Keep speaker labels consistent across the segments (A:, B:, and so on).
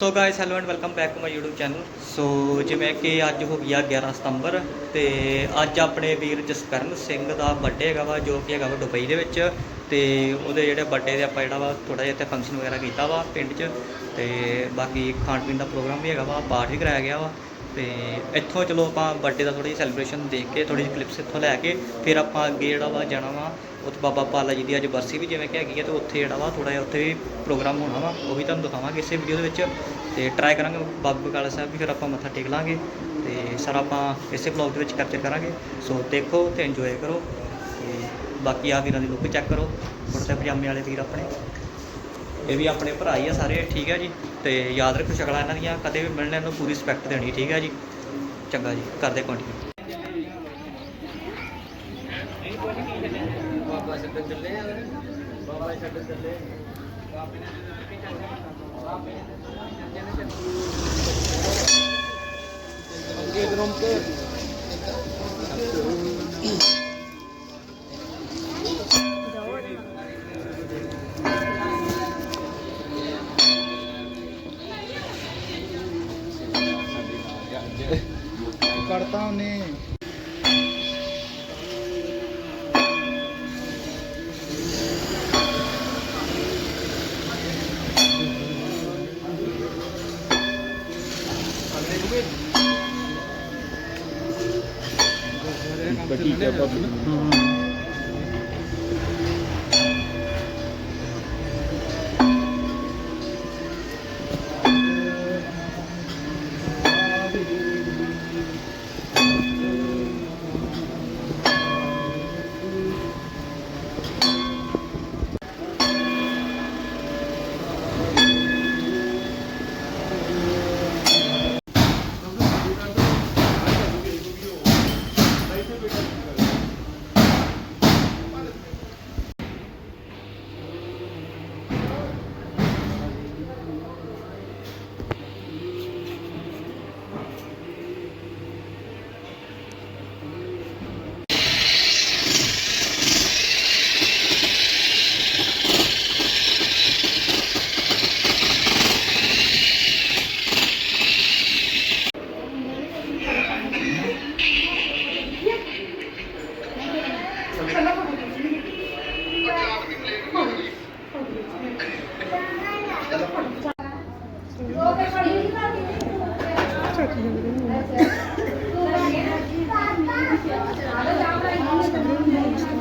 A: So guys hello and welcome back to my YouTube channel so ਜਿਵੇਂ ਕਿ ਅੱਜ ਹੋ ਗਿਆ 11 ਸਤੰਬਰ ਤੇ ਅੱਜ ਆਪਣੇ ਵੀਰ ਜਸਕਰਨ ਸਿੰਘ ਦਾ ਬਰਥਡੇ ਹੈਗਾ ਵਾ, ਜੋ ਕਿ ਹੈਗਾ ਵਾ ਦੁਬਈ ਦੇ ਵਿੱਚ ਤੇ ਉਹਦੇ ਜਿਹੜੇ ਬਰਥਡੇ ਦੇ ਆਪਾਂ ਜਿਹੜਾ ਵਾ ਥੋੜਾ ਜਿਹਾ ਇੱਥੇ ਫੰਕਸ਼ਨ ਵਗੈਰਾ ਕੀਤਾ ਵਾ ਪਿੰਡ 'ਚ ਤੇ ਬਾਕੀ ਖਾਣ ਪੀਣ ਦਾ ਪ੍ਰੋਗਰਾਮ ਵੀ ਹੈਗਾ ਵਾ, ਪਾਠ ਵੀ ਕਰਾਇਆ ਗਿਆ ਵਾ। ਤੇ ਇੱਥੋਂ ਚਲੋ ਆਪਾਂ ਬਰਥਡੇ ਦਾ ਥੋੜੀ ਜਿਹੀ ਸੈਲੀਬ੍ਰੇਸ਼ਨ ਦੇਖ ਕੇ ਥੋੜੀ ਜਿਹੀ ਕਲਿੱਪਸ ਇੱਥੋਂ ਲੈ ਕੇ, ਫਿਰ ਆਪਾਂ ਅੱਗੇ ਜਿਹੜਾ ਵਾ ਜਾਣਾ ਵਾ ਉੱਥੇ ਬਾਬਾ ਪਾਲਾ ਜੀ ਦੀ ਅੱਜ ਬਰਸੀ ਵੀ ਜਿਵੇਂ ਕਿ ਹੈਗੀ ਹੈ ਤੇ ਉੱਥੇ ਜਿਹੜਾ ਵਾ ਥੋੜਾ ਜਿਹਾ ਉੱਥੇ ਵੀ ਪ੍ਰੋਗਰਾਮ ਹੋਣਾ ਵਾ, ਉਹ ਵੀ ਤੁਹਾਨੂੰ ਦਿਖਾਵਾਂਗੇ ਇਸੇ ਵੀਡੀਓ ਦੇ ਵਿੱਚ ਤੇ ਟਰਾਈ ਕਰਾਂਗੇ ਬਾਬਾ ਬਕਾਲਾ ਸਾਹਿਬ ਵੀ, ਫਿਰ ਆਪਾਂ ਮੱਥਾ ਟੇਕ ਲਾਂਗੇ ਤੇ ਸਾਰਾ ਆਪਾਂ ਇਸੇ ਵਲੌਗ ਦੇ ਵਿੱਚ ਕੈਪਚਰ ਕਰਾਂਗੇ। ਸੋ ਦੇਖੋ ਤੇ ਇੰਜੋਏ ਕਰੋ ਤੇ ਬਾਕੀ ਆ ਵੀਰਾਂ ਦੀ ਲੁੱਕ ਚੈੱਕ ਕਰੋ, ਕੁੜਤੇ ਪਜਾਮੇ ਵਾਲੇ ਵੀਰ ਆਪਣੇ। ਇਹ ਵੀ ਆਪਣੇ ਭਰਾ ਹੀ ਆ ਸਾਰੇ, ਠੀਕ ਹੈ ਜੀ? ਤੇ ਯਾਦ ਰੱਖੋ ਸ਼ਕਲਾਂ ਇਹਨਾਂ ਦੀਆਂ, ਕਦੇ ਵੀ ਮਿਲਣੇ ਨੂੰ ਪੂਰੀ ਰਿਸਪੈਕਟ ਦੇਣੀ, ਠੀਕ ਹੈ ਜੀ? ਚੰਗਾ ਜੀ, ਕਰਦੇ ਕੰਟੀਨਿਊ
B: ਬਾਬਾ ਛੱਡਣ ਚੱਲੇ ਬਾਬਾ ਛੱਡਣ ਚੱਲੇ ਅੱਗੇ ਗਰਮ ਕੇ ਕਰਤਾ ਉਹਨੇ।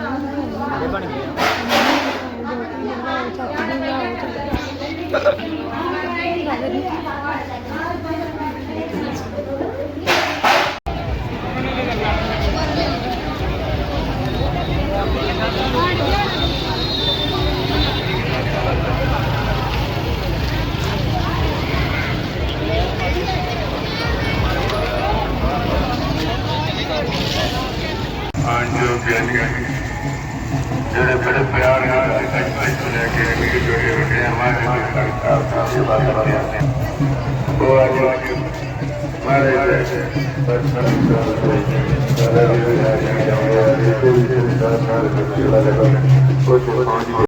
A: ਇਹ ਬਣ ਗਿਆ
C: ਆਂਜੋ ਪਿਆਰੀਆਂ ਜਿਹੜੇ ਬੜੇ ਪਿਆਰ ਨਾਲ ਅੱਜ ਤੱਕ ਲੈ ਕੇ ਅਗੇ ਜੁੜੇ ਹੋਏ ਹਮਾਰੇ ਸਰਕਾਰ ਦਾ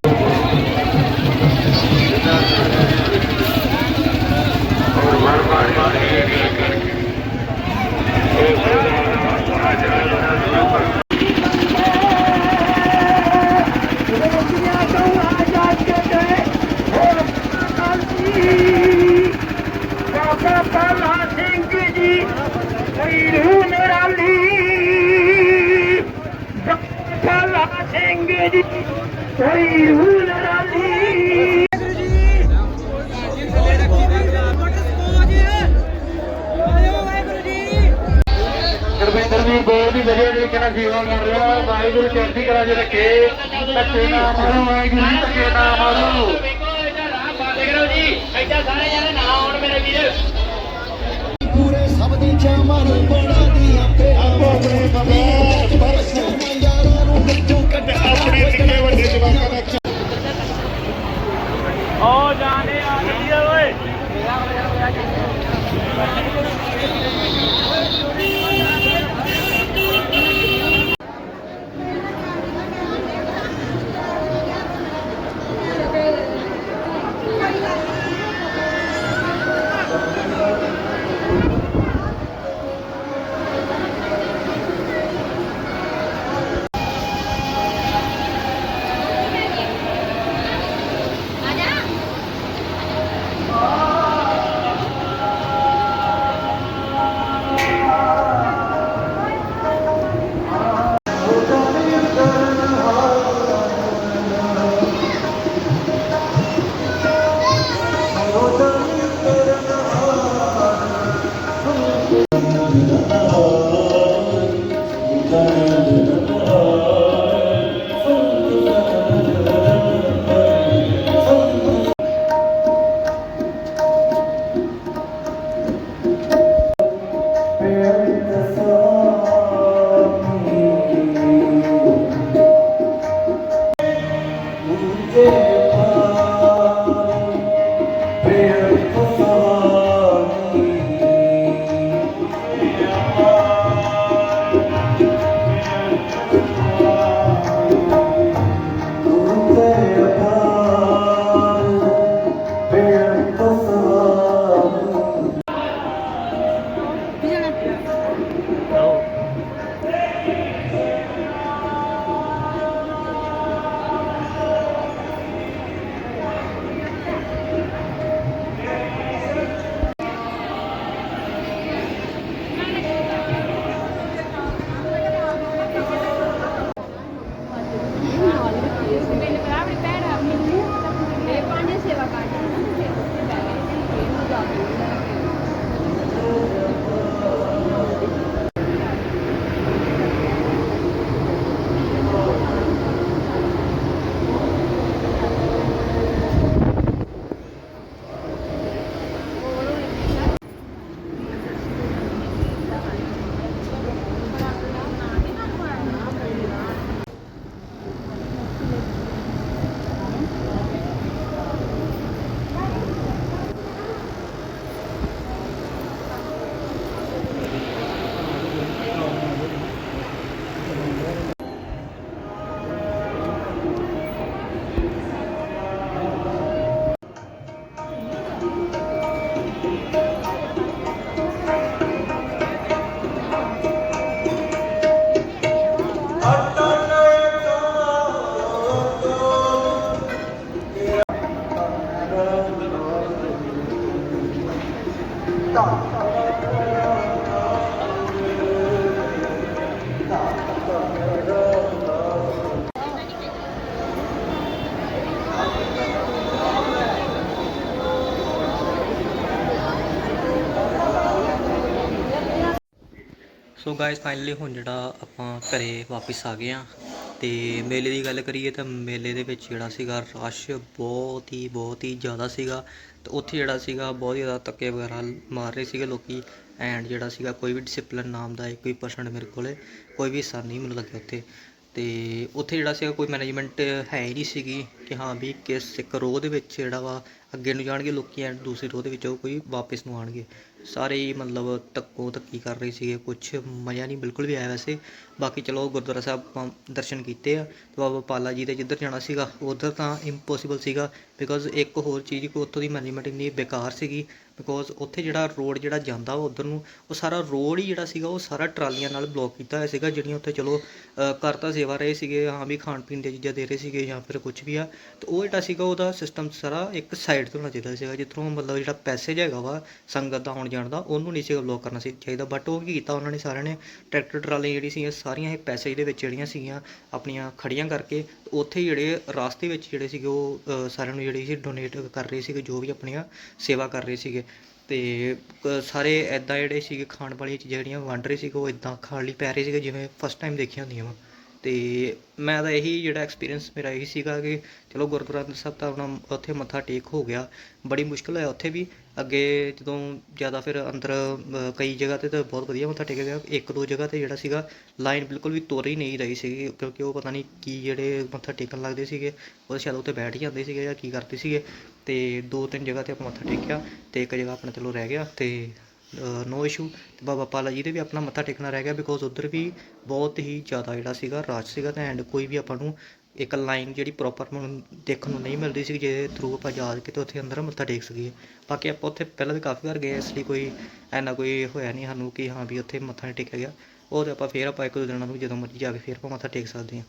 D: ਜੀ ਵੈਰੂ ਨਰਾਲੀ ਗੁਰਵਿੰਦਰ ਵੀ ਬਹੁਤ ਹੀ ਵਧੀਆ ਤਰੀਕੇ ਨਾਲ ਸੇਵਾ ਕਰ ਰਿਹਾ ਵਾਹਿਗੁਰੂ ਚੜ੍ਹਦੀ ਕਲਾ ਚ ਰੱਖੇ ਧੱਕੇ ਨਾ ਮਾਰੋ ਵਾਹਿਗੁਰੂ ਜੀ ਧੱਕੇ ਨਾ ਮਾਰੋ।
E: ਪੂਰੇ ਸਭ ਦੀ ਜਾਮਾਂ ਨੂੰ
A: ਸੋ ਗਾਇਸ ਫਾਈਨਲੀ ਹੁਣ ਜਿਹੜਾ ਆਪਾਂ ਘਰੇ ਵਾਪਸ ਆ ਗਏ ਆ ਤੇ ਮੇਲੇ ਦੀ ਗੱਲ ਕਰੀਏ ਤਾਂ ਮੇਲੇ ਦੇ ਵਿੱਚ ਜਿਹੜਾ ਸੀਗਾ ਰਸ਼ ਬਹੁਤ ਹੀ ਬਹੁਤ ਹੀ ਜ਼ਿਆਦਾ ਸੀਗਾ ਤੇ ਉੱਥੇ ਜਿਹੜਾ ਸੀਗਾ ਬਹੁਤ ਹੀ ਜ਼ਿਆਦਾ ਧੱਕੇ ਵਗੈਰਾ ਮਾਰ ਰਹੇ ਸੀਗੇ ਲੋਕੀ ਐਂਡ ਜਿਹੜਾ ਸੀਗਾ ਕੋਈ ਵੀ ਡਿਸਪਲਿਨ ਨਾਮ ਦਾ ਇੱਕ ਵੀ ਪਰਸੈਂਟ ਮੇਰੇ ਕੋਲੇ, ਕੋਈ ਵੀ ਹਿੱਸਾ ਨਹੀਂ ਮੈਨੂੰ ਲੱਗਿਆ ਉੱਥੇ। ਤੇ ਉੱਥੇ ਜਿਹੜਾ ਸੀਗਾ ਕੋਈ ਮੈਨੇਜਮੈਂਟ ਹੈ ਹੀ ਨਹੀਂ ਸੀਗੀ ਕਿ ਹਾਂ ਵੀ ਕਿਸ ਇੱਕ ਰੋਹ ਦੇ ਵਿੱਚ ਜਿਹੜਾ ਵਾ ਅੱਗੇ ਨੂੰ ਜਾਣਗੇ ਲੋਕੀ ਐਂਡ ਦੂਸਰੀ ਰੋਹ ਦੇ ਵਿੱਚ ਉਹ ਕੋਈ ਵਾਪਸ ਨੂੰ ਆਣਗੇ ਸਾਰੇ ਹੀ ਮਤਲਬ ਧੱਕੋ ਧੱਕੀ ਕਰ ਰਹੇ ਸੀਗੇ, ਕੁਛ ਮਜ਼ਾ ਨਹੀਂ, ਬਿਲਕੁਲ ਵੀ ਆਇਆ ਵੈਸੇ। ਬਾਕੀ ਚਲੋ ਗੁਰਦੁਆਰਾ ਸਾਹਿਬ ਆਪਾਂ ਦਰਸ਼ਨ ਕੀਤੇ ਆ, ਤੇ ਬਾਬਾ ਪਾਲਾ ਜੀ ਦੇ ਜਿੱਧਰ ਜਾਣਾ ਸੀਗਾ, ਉਧਰ ਤਾਂ ਇੰਪੋਸੀਬਲ ਸੀਗਾ ਬਿਕੋਜ਼ ਇੱਕ ਹੋਰ ਚੀਜ਼ ਕਿ ਉੱਥੋਂ ਦੀ ਮੈਨੇਜਮੈਂਟ ਇੰਨੀ ਬੇਕਾਰ ਸੀਗੀ ਬਿਕੋਜ਼ ਉੱਥੇ ਜਿਹੜਾ ਰੋਡ ਜਿਹੜਾ ਜਾਂਦਾ ਵਾ ਉਧਰ ਨੂੰ, ਉਹ ਸਾਰਾ ਰੋਡ ਹੀ ਜਿਹੜਾ ਸੀਗਾ, ਉਹ ਸਾਰਾ ਟਰਾਲੀਆਂ ਨਾਲ ਬਲੌਕ ਕੀਤਾ ਹੋਇਆ ਸੀਗਾ, ਜਿਹੜੀਆਂ ਉੱਥੇ ਚਲੋ ਘਰ ਤਾਂ ਸੇਵਾ ਰਹੇ ਸੀਗੇ, ਹਾਂ ਵੀ ਖਾਣ ਪੀਣ ਦੀਆਂ ਚੀਜ਼ਾਂ ਦੇ ਰਹੇ ਸੀਗੇ ਜਾਂ ਫਿਰ ਕੁਝ ਵੀ ਆ, ਤੇ ਉਹ ਜਿਹੜਾ ਸੀਗਾ ਉਹਦਾ ਸਿਸਟਮ ਸਾਰਾ ਇੱਕ ਸਾਈਡ ਤੋਂ ਹੋਣਾ ਚਾਹੀਦਾ ਸੀਗਾ, ਜਿੱਥੋਂ ਮਤਲਬ ਜਿਹੜਾ ਪੈਸੇਜ ਹੈਗਾ ਵਾ ਸੰਗਤ ਦਾ ਆਉਣ ਜਾਣ ਦਾ, ਉਹਨੂੰ ਨਹੀਂ ਸੀਗਾ ਬਲੌਕ ਕਰਨਾ ਸੀ ਚਾਹੀਦਾ ਬਟ ਉਹ ਕੀ ਕੀਤਾ ਉਹਨਾਂ ਨੇ ਸਾਰਿਆਂ ਨੇ, ਟਰੈਕਟਰ ਟਰਾਲੀ ਜਿਹੜੀ ਸੀ ਸਾਰੀਆਂ ਇਹ ਪੈਸੇ ਦੇ ਵਿੱਚ ਜਿਹੜੀਆਂ ਸੀਗੀਆਂ, ਆਪਣੀਆਂ ਖੜੀਆਂ ਕਰਕੇ, ਉੱਥੇ ਹੀ ਜਿਹੜੇ ਰਾਸਤੇ ਵਿੱਚ ਜਿਹੜੇ ਸੀਗੇ ਉਹ ਸਾਰਿਆਂ ਨੂੰ ਜਿਹੜੀ ਸੀ ਡੋਨੇਟ ਕਰ ਰਹੇ ਸੀਗੇ, ਜੋ ਵੀ ਆਪਣੀਆਂ ਸੇਵਾ ਕਰ ਰਹੇ ਸੀਗੇ। ਤੇ ਕ- ਸਾਰੇ ਐਦਾਂ ਜਿਹੜੇ ਸੀਗੇ, ਖਾਣ ਵਾਲੀਆਂ ਚੀਜ਼ਾਂ ਜਿਹੜੀਆਂ ਵੰਡ ਰਹੇ ਸੀਗੇ, ਉਹ ਇਦਾਂ ਖਾਣ ਲਈ ਪੈ ਰਹੇ ਸੀਗੇ, ਜਿਵੇਂ ਫਸਟ ਟਾਈਮ ਦੇਖੀਆਂ ਹੁੰਦੀਆਂ ਵਾ। ਤੇ ਮੈਂ ਤਾਂ ਇਹੀ ਜਿਹੜਾ ਐਕਸਪੀਰੀਅੰਸ ਮੇਰਾ ਇਹੀ ਸੀਗਾ ਕਿ ਚਲੋ ਗੁਰੂ ਗ੍ਰੰਥ ਸਾਹਿਬ ਤਾਂ ਆਪਣਾ ਉੱਥੇ ਮੱਥਾ ਟੇਕ ਹੋ ਗਿਆ। ਬੜੀ ਮੁਸ਼ਕਲ ਹੋਇਆ ਉੱਥੇ ਵੀ। ਅੱਗੇ ਜਦੋਂ ਜ਼ਿਆਦਾ ਫਿਰ ਅੰਦਰ ਕਈ ਜਗ੍ਹਾ ਤੇ ਤਾਂ ਬਹੁਤ ਵਧੀਆ ਮੱਥਾ ਟੇਕਿਆ ਗਿਆ। ਇੱਕ ਦੋ ਜਗ੍ਹਾ ਤੇ ਜਿਹੜਾ ਸੀਗਾ ਲਾਈਨ ਬਿਲਕੁਲ ਵੀ ਤੁਰ ਹੀ ਨਹੀਂ ਰਹੀ ਸੀਗੀ ਕਿਉਂਕਿ ਉਹ ਪਤਾ ਨਹੀਂ ਕੀ ਜਿਹੜੇ ਮੱਥਾ ਟੇਕਣ ਲੱਗਦੇ ਸੀਗੇ, ਉਹ ਸ਼ਾਇਦ ਉੱਥੇ ਬੈਠ ਹੀ ਜਾਂਦੇ ਸੀਗੇ ਜਾਂ ਕੀ ਕਰਦੇ ਸੀਗੇ। ਤੇ ਦੋ ਤਿੰਨ ਜਗ੍ਹਾ ਤੇ ਆਪਾਂ ਮੱਥਾ ਟੇਕਿਆ ਤੇ ਇੱਕ ਜਗ੍ਹਾ ਆਪਣਾ ਚਲੋ ਰਹਿ ਗਿਆ ਤੇ ਨੋ ਇਸ਼ੂ ਤੇ ਬਾਬਾ ਪਾਲਾ ਜੀ ਦੇ ਵੀ ਆਪਣਾ ਮੱਥਾ ਟੇਕਣਾ ਰਹਿ ਗਿਆ ਬਿਕੋਜ਼ ਉਧਰ ਵੀ ਬਹੁਤ ਹੀ ਜ਼ਿਆਦਾ ਜਿਹੜਾ ਸੀਗਾ ਰਸ਼ ਸੀਗਾ ਤੇ ਐਂਡ ਕੋਈ ਵੀ ਆਪਾਂ ਨੂੰ ਇੱਕ ਲਾਈਨ ਜਿਹੜੀ ਪ੍ਰੋਪਰ ਨੂੰ ਦੇਖਣ ਨੂੰ ਨਹੀਂ ਮਿਲਦੀ ਸੀ ਜਿਹਦੇ ਥਰੂ ਆਪਾਂ ਜਾ ਕੇ ਤੇ ਉੱਥੇ ਅੰਦਰ ਮੱਥਾ ਟੇਕ ਸਕੀਏ। ਬਾਕੀ ਆਪਾਂ ਉੱਥੇ ਪਹਿਲਾਂ ਵੀ ਕਾਫੀ ਵਾਰ ਗਏ, ਇਸ ਲਈ ਕੋਈ ਐਨਾ ਕੋਈ ਹੋਇਆ ਨਹੀਂ ਸਾਨੂੰ ਕਿ ਹਾਂ ਵੀ ਉੱਥੇ ਮੱਥਾ ਨਹੀਂ ਟੇਕਿਆ ਗਿਆ। ਉਹ ਤੇ ਆਪਾਂ ਫੇਰ ਆਪਾਂ ਇੱਕ ਦੋ ਦਿਨਾਂ ਨੂੰ ਜਦੋਂ ਮਰਜ਼ੀ ਜਾ ਕੇ ਫੇਰ ਆਪਾਂ ਮੱਥਾ ਟੇਕ ਸਕਦੇ ਹਾਂ।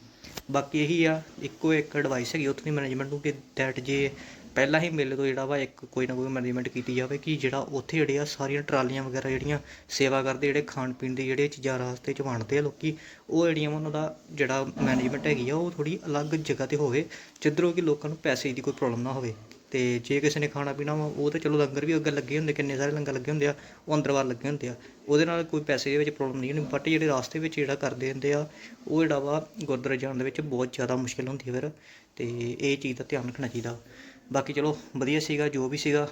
A: ਬਾਕੀ ਇਹੀ ਆ, ਇੱਕੋ ਇੱਕ ਐਡਵਾਈਸ ਹੈਗੀ ਉੱਥੋਂ ਦੀ ਮੈਨੇਜਮੈਂਟ ਨੂੰ ਕਿ ਦੈਟ ਜੇ ਪਹਿਲਾਂ ਹੀ ਮੇਲੇ ਤੋਂ ਜਿਹੜਾ ਵਾ ਇੱਕ ਕੋਈ ਨਾ ਕੋਈ ਮੈਨੇਜਮੈਂਟ ਕੀਤੀ ਜਾਵੇ ਕਿ ਜਿਹੜਾ ਉੱਥੇ ਜਿਹੜੇ ਆ ਸਾਰੀਆਂ ਟਰਾਲੀਆਂ ਵਗੈਰਾ ਜਿਹੜੀਆਂ ਸੇਵਾ ਕਰਦੇ, ਜਿਹੜੇ ਖਾਣ ਪੀਣ ਦੀ ਜਿਹੜੇ ਚੀਜ਼ਾਂ ਰਾਸਤੇ 'ਚ ਵੰਡਦੇ ਆ ਲੋਕੀ, ਉਹ ਜਿਹੜੀਆਂ ਵਾ ਉਹਨਾਂ ਦਾ ਜਿਹੜਾ ਮੈਨੇਜਮੈਂਟ ਹੈਗੀ ਆ, ਉਹ ਥੋੜੀ ਅਲੱਗ ਜਗ੍ਹਾ ਤੇ ਹੋਵੇ, ਜਿੱਧਰੋਂ ਕਿ ਲੋਕਾਂ ਨੂੰ ਪੈਸੇ ਦੀ ਕੋਈ ਪ੍ਰੋਬਲਮ ਨਾ ਹੋਵੇ। ਤੇ ਜੇ ਕਿਸੇ ਨੇ ਖਾਣਾ ਪੀਣਾ ਵਾ, ਉਹ ਤਾਂ ਚਲੋ ਲੰਗਰ ਵੀ ਅੱਗੇ ਲੱਗੇ ਹੁੰਦੇ, ਕਿੰਨੇ ਸਾਰੇ ਲੰਗਰ ਲੱਗੇ ਹੁੰਦੇ ਆ, ਉਹ ਅੰਦਰ ਬਾਹਰ ਲੱਗੇ ਹੁੰਦੇ ਆ। ਉਹਦੇ ਨਾਲ ਕੋਈ ਪੈਸੇ ਦੇ ਵਿੱਚ ਪ੍ਰੋਬਲਮ ਨਹੀਂ ਹੁੰਦੀ ਬਟ ਜਿਹੜੇ ਰਾਸਤੇ ਵਿੱਚ ਜਿਹੜਾ ਕਰਦੇ ਹੁੰਦੇ ਆ, ਉਹ ਜਿਹੜਾ ਵਾ ਗੁਰਦੁਆਰੇ ਜਾਣ ਦੇ ਵਿੱਚ ਬਹੁਤ ਜ਼ਿਆਦਾ ਮੁਸ਼ਕਿਲ ਹੁੰਦੀ ਹੈ ਫਿਰ। ਤੇ ਇਹ ਚੀਜ਼ ਦਾ ਧਿਆਨ ਰੱਖਣਾ ਚਾਹੀਦਾ। ਬਾਕੀ ਚਲੋ ਵਧੀਆ ਸੀਗਾ, ਜੋ ਵੀ ਸੀਗਾ,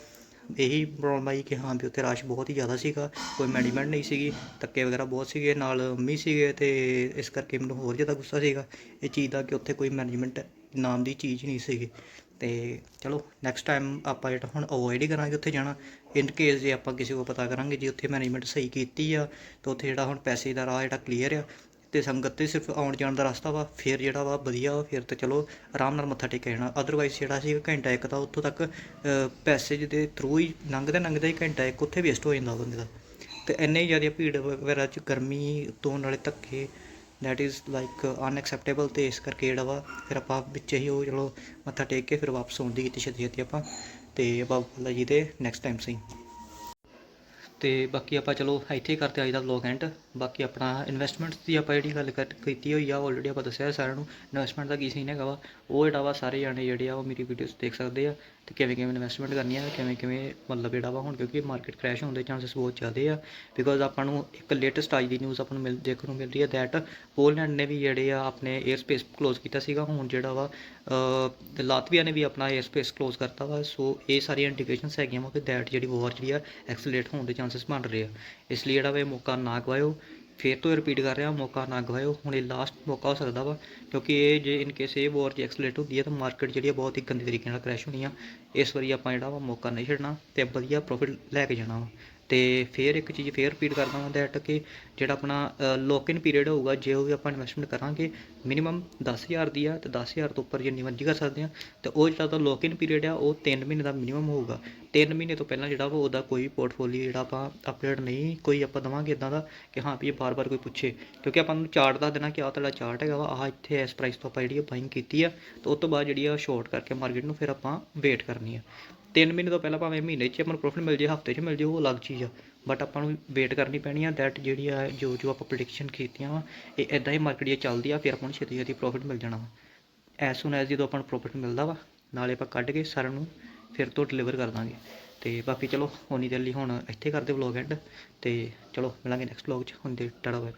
A: ਇਹੀ ਪ੍ਰੋਬਲਮ ਆਈ ਕਿ ਹਾਂ ਵੀ ਉੱਥੇ ਰਸ਼ ਬਹੁਤ ਹੀ ਜ਼ਿਆਦਾ ਸੀਗਾ, ਕੋਈ ਮੈਨੇਜਮੈਂਟ ਨਹੀਂ ਸੀਗੀ, ਧੱਕੇ ਵਗੈਰਾ ਬਹੁਤ ਸੀਗੇ, ਨਾਲ ਮੀਂਹ ਸੀਗੇ ਤੇ ਇਸ ਕਰਕੇ ਮੈਨੂੰ ਹੋਰ ਜ਼ਿਆਦਾ ਗੁੱਸਾ ਸੀਗਾ, ਇਹ ਚੀਜ਼ ਦਾ ਕਿ ਉੱਥੇ ਕੋਈ ਮੈਨੇਜਮੈਂਟ ਨਾਮ ਦੀ ਚੀਜ਼ ਨਹੀਂ ਸੀਗੀ। ਤੇ ਚਲੋ ਨੈਕਸਟ ਟਾਈਮ ਆਪਾਂ ਜਿਹੜਾ ਹੁਣ ਅਵੋਇਡ ਹੀ ਕਰਾਂਗੇ ਉੱਥੇ ਜਾਣਾ ਇਨ ਕੇਸ ਜੇ ਆਪਾਂ ਕਿਸੇ ਕੋਲ ਪਤਾ ਕਰਾਂਗੇ ਜੇ ਉੱਥੇ ਮੈਨੇਜਮੈਂਟ ਸਹੀ ਕੀਤੀ ਆ, ਤਾਂ ਉੱਥੇ ਜਿਹੜਾ ਹੁਣ ਪੈਸੇ ਦਾ ਰਾਹ ਜਿਹੜਾ ਕਲੀਅਰ ਆ ਅਤੇ ਸੰਗਤ ਤੇ ਸਿਰਫ ਆਉਣ ਜਾਣ ਦਾ ਰਸਤਾ ਵਾ, ਫਿਰ ਜਿਹੜਾ ਵਾ ਵਧੀਆ ਵਾ, ਫਿਰ ਤਾਂ ਚਲੋ ਆਰਾਮ ਨਾਲ ਮੱਥਾ ਟੇਕਿਆ ਜਾਣਾ। ਅਦਰਵਾਈਜ਼ ਜਿਹੜਾ ਸੀ ਘੰਟਾ ਇੱਕ ਤਾਂ ਉੱਥੋਂ ਤੱਕ ਪੈਸੇਜ ਦੇ ਥਰੂ ਹੀ ਲੰਘਦੇ ਲੰਘਦੇ ਹੀ ਘੰਟਾ ਇੱਕ ਉੱਥੇ ਵੇਸਟ ਹੋ ਜਾਂਦਾ ਬੰਦੇ ਦਾ। ਤੇ ਇੰਨੇ ਹੀ ਜ਼ਿਆਦਾ ਭੀੜ ਵਗੈਰਾ ਚ ਗਰਮੀ ਤੋਂ ਨਾਲੇ ਧੱਕੇ ਦੈਟ ਇਜ਼ ਲਾਈਕ ਅਨਐਕਸੈਪਟੇਬਲ ਤੇ ਇਸ ਕਰਕੇ ਜਿਹੜਾ ਵਾ, ਫਿਰ ਆਪਾਂ ਵਿੱਚ ਹੀ ਉਹ ਚਲੋ ਮੱਥਾ ਟੇਕ ਕੇ ਫਿਰ ਵਾਪਸ ਆਉਣ ਦੀ ਕੀਤੀ ਛੇਤੀ ਛੇਤੀ ਆਪਾਂ। ਤੇ ਬਾਬਾ ਜੀ ਦੇ ਨੈਕਸਟ ਟਾਈਮ ਸਹੀ ਤੇ ਬਾਕੀ ਆਪਾਂ ਚਲੋ ਇੱਥੇ ਹੀ ਕਰਦੇ ਅੱਜ ਦਾ ਵਲੌਗ ਐਂਡ ਬਾਕੀ ਆਪਣਾ ਇਨਵੈਸਟਮੈਂਟਸ ਦੀ ਆਪਾਂ ਜਿਹੜੀ ਗੱਲ ਕਰ- ਕੀਤੀ ਹੋਈ ਆ ਆਲਰੇਡੀ ਆਪਾਂ ਦੱਸਿਆ ਸਾਰਿਆਂ ਨੂੰ। ਇਨਵੈਸਟਮੈਂਟ ਦਾ ਕੀ ਸੀਨ ਹੈਗਾ ਵਾ? ਉਹ ਜਿਹੜਾ ਵਾ ਸਾਰੇ ਜਾਣੇ ਜਿਹੜੇ ਆ ਉਹ ਮੇਰੀ ਵੀਡੀਓਜ਼ ਦੇਖ ਸਕਦੇ ਆ ਤੇ ਕਿਵੇਂ ਕਿਵੇਂ ਇਨਵੈਸਟਮੈਂਟ ਕਰਨੀ ਆ ਕਿਵੇਂ ਕਿਵੇਂ ਮਤਲਬ ਜਿਹੜਾ ਵਾ ਹੁਣ ਕਿਉਂਕਿ ਮਾਰਕੀਟ ਕ੍ਰੈਸ਼ ਹੋਣ ਦੇ ਚਾਂਸਸ ਬਹੁਤ ਜ਼ਿਆਦੇ ਆ। ਬਿਕੋਜ਼ ਆਪਾਂ ਨੂੰ ਇੱਕ ਲੇਟੈਸਟ ਅੱਜ ਦੀ ਨਿਊਜ਼ ਆਪਾਂ ਨੂੰ ਮਿਲ ਦੇਖਣ ਨੂੰ ਮਿਲ ਰਹੀ ਹੈ ਦੈਟ ਪੋਲੈਂਡ ਨੇ ਵੀ ਜਿਹੜੇ ਆ ਆਪਣੇ 에ਅਰ ਸਪੇਸ ਕਲੋਜ਼ ਕੀਤਾ ਸੀਗਾ। ਹੁਣ ਜਿਹੜਾ ਵਾ ਅ, ਲਾਤਵੀਆ ਨੇ ਵੀ ਆਪਣਾ 에ਅਰ ਸਪੇਸ ਕਲੋਜ਼ ਕਰਤਾ ਵਾ। ਸੋ ਇਹ ਸਾਰੀਆਂ ਇੰਡੀਕੇਸ਼ਨਸ ਹੈਗੀਆਂ ਵਾ ਕਿ ਦੈਟ ਜਿਹੜੀ ਵਾਰ ਜਿਹੜੀ ਆ ਐਕਸਲੇਟ ਹੋਣ ਦੇ ਚਾਂਸਸ ਬਣ ਰਹੇ ਆ। ਇਸ ਲਈ ਜਿਹੜਾ ਵਾ ਇਹ ਮੌਕਾ ਨਾ ਗਵਾਇਓ। ਫਿਰ ਤੋਂ ਰਿਪੀਟ ਕਰ ਰਿਹਾ, ਮੌਕਾ ਨਾ ਗਵਾਇਓ। ਹੁਣ ਇਹ ਲਾਸਟ ਮੌਕਾ ਹੋ ਸਕਦਾ ਵਾ, ਕਿਉਂਕਿ ਇਹ ਜੇ ਇਨ ਕੇਸ ਇਹ ਵਾਰ ਜੇ ਐਕਸਲੇਟ ਹੁੰਦੀ ਹੈ, ਤਾਂ ਮਾਰਕੀਟ ਜਿਹੜੀ ਆ ਬਹੁਤ ਹੀ ਗੰਦੇ ਤਰੀਕੇ ਨਾਲ ਕ੍ਰੈਸ਼ ਹੋਣੀ ਆ। ਇਸ ਵਾਰੀ ਆਪਾਂ ਜਿਹੜਾ ਵਾ ਮੌਕਾ ਨਹੀਂ ਛੱਡਣਾ ਤੇ ਵਧੀਆ ਪ੍ਰੋਫਿਟ ਲੈ ਕੇ ਜਾਣਾ ਵਾ। ਤੇ ਫਿਰ ਇੱਕ ਚੀਜ਼ ਫਿਰ ਰਿਪੀਟ ਕਰਦਾ ਹਾਂ ਦੈਟ ਕਿ ਜਿਹੜਾ ਆਪਣਾ ਲੋਕ ਇਨ ਪੀਰੀਅਡ ਹੋਊਗਾ, ਜੇ ਉਹ ਵੀ ਆਪਾਂ ਇਨਵੈਸਟਮੈਂਟ ਕਰਾਂਗੇ ਮਿਨੀਮਮ 10000 ਦੀ ਆ, ਤੇ 10000 ਤੋਂ ਉੱਪਰ ਜਿੰਨੀ ਮਰਜ਼ੀ ਕਰ ਸਕਦੇ ਆ, ਤੇ ਉਹ ਜਿਹੜਾ ਤਾਂ ਲੋਕ ਇਨ ਪੀਰੀਅਡ ਆ, ਉਹ 3 ਮਹੀਨੇ ਦਾ ਮਿਨੀਮਮ ਹੋਊਗਾ। 3 ਮਹੀਨੇ ਤੋਂ ਪਹਿਲਾਂ ਜਿਹੜਾ ਵਾ ਉਹਦਾ ਕੋਈ ਪੋਰਟਫੋਲੀਓ ਜਿਹੜਾ ਆਪਾਂ ਅਪਡੇਟ ਨਹੀਂ, ਕੋਈ ਆਪਾਂ ਦਵਾਂਗੇ ਇਦਾਂ ਦਾ ਕਿ ਹਾਂ ਵੀ ਇਹ ਬਾਰ-ਬਾਰ ਕੋਈ ਪੁੱਛੇ। ਕਿਉਂਕਿ ਆਪਾਂ ਨੂੰ ਚਾਰਟ ਦਾ ਦੇਣਾ ਕਿ ਆਹ ਤੁਹਾਡਾ ਚਾਰਟ ਹੈਗਾ ਵਾ, ਆਹ ਇੱਥੇ ਇਸ ਪ੍ਰਾਈਸ ਤੋਂ ਆਪਾਂ ਜਿਹੜੀ ਬਾਇੰਗ ਕੀਤੀ ਆ, ਤੇ ਉਸ ਤੋਂ ਬਾਅਦ ਜਿਹੜੀ ਆ ਸ਼ਾਰਟ ਕਰਕੇ ਮਾਰਕੀਟ ਨੂੰ ਫਿਰ ਆਪਾਂ ਵੇਟ ਕਰਨੀ ਆ। ਤਿੰਨ ਮਹੀਨੇ ਤੋਂ ਪਹਿਲਾਂ ਭਾਵੇਂ ਮਹੀਨੇ 'ਚ ਆਪਾਂ ਨੂੰ ਪ੍ਰੋਫਿਟ ਮਿਲ ਜੇ ਹਫ਼ਤੇ 'ਚ ਮਿਲ ਜੇ ਉਹ ਅਲੱਗ ਚੀਜ਼ ਆ। ਬਟ ਆਪਾਂ ਨੂੰ ਵੇਟ ਕਰਨੀ ਪੈਣੀ ਆ ਦੈਟ ਜਿਹੜੀ ਆ ਜੋ ਜੋ ਆਪਾਂ ਪ੍ਰੈਡਿਕਸ਼ਨ ਕੀਤੀਆਂ ਵਾ, ਇਹ ਇਦਾਂ ਹੀ ਮਾਰਕੀਟ 'ਚ ਚੱਲਦੀ ਆ, ਫਿਰ ਆਪਾਂ ਨੂੰ ਛੇਤੀ ਛੇਤੀ ਪ੍ਰੋਫਿਟ ਮਿਲ ਜਾਣਾ ਵਾ। ਐਸ ਸੂਨ ਐਸ ਜਦੋਂ ਆਪਾਂ ਨੂੰ ਪ੍ਰੋਫਿਟ ਮਿਲਦਾ ਵਾ, ਨਾਲੇ ਆਪਾਂ ਕੱਢ ਕੇ ਸਾਰਿਆਂ ਨੂੰ ਫਿਰ ਤੋਂ ਡਿਲੀਵਰ ਕਰ ਦਾਂਗੇ। ਤੇ ਬਾਕੀ ਚਲੋ ਉਨੀ ਦੇਰ ਲਈ ਹੁਣ ਇੱਥੇ ਕਰਦੇ ਵਲੌਗ ਐਂਡ ਤੇ ਚਲੋ, ਮਿਲਾਂਗੇ ਨੈਕਸਟ ਵਲੌਗ 'ਚ। ਹੁਣ ਦੇ ਟਾੜਾ ਬਾਏ